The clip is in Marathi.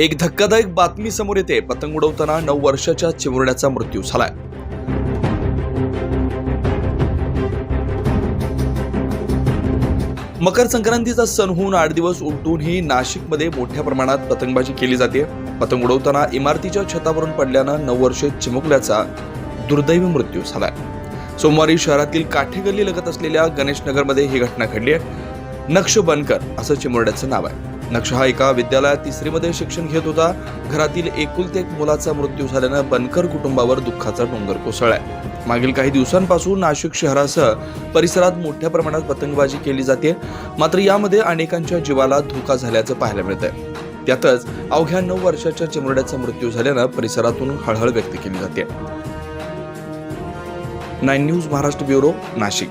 एक धक्कादायक बातमी समोर येते. पतंग उडवताना नऊ वर्षाच्या चिमुरड्याचा मृत्यू झालाय. मकर संक्रांतीचा सण होऊन आठ दिवस उलटूनही नाशिकमध्ये मोठ्या प्रमाणात पतंगबाजी केली जाते. पतंग उडवताना इमारतीच्या छतावरून पडल्यानं नऊ वर्षे चिमुकल्याचा दुर्दैवी मृत्यू झालाय. सोमवारी शहरातील काठेगल्ली लगत असलेल्या गणेशनगरमध्ये ही घटना घडली आहे. नक्ष बनकर असं चिमुरड्याचं नाव आहे. नक्ष हा एका विद्यालयात तिसरीमध्ये शिक्षण घेत होता. घरातील एकुलते एक मुलाचा मृत्यू झाल्यानं बनकर कुटुंबावर दुःखाचा डोंगर कोसळलाय. मागील काही दिवसांपासून नाशिक शहरासह परिसरात मोठ्या प्रमाणात पतंगबाजी केली जाते. मात्र यामध्ये अनेकांच्या जीवाला धोका झाल्याचं पाहायला मिळतंय. त्यातच अवघ्या नऊ वर्षाच्या चिमुरड्याचा मृत्यू झाल्यानं परिसरातून हळहळ व्यक्त केली जाते. Nine news Maharashtra bureau Nashik.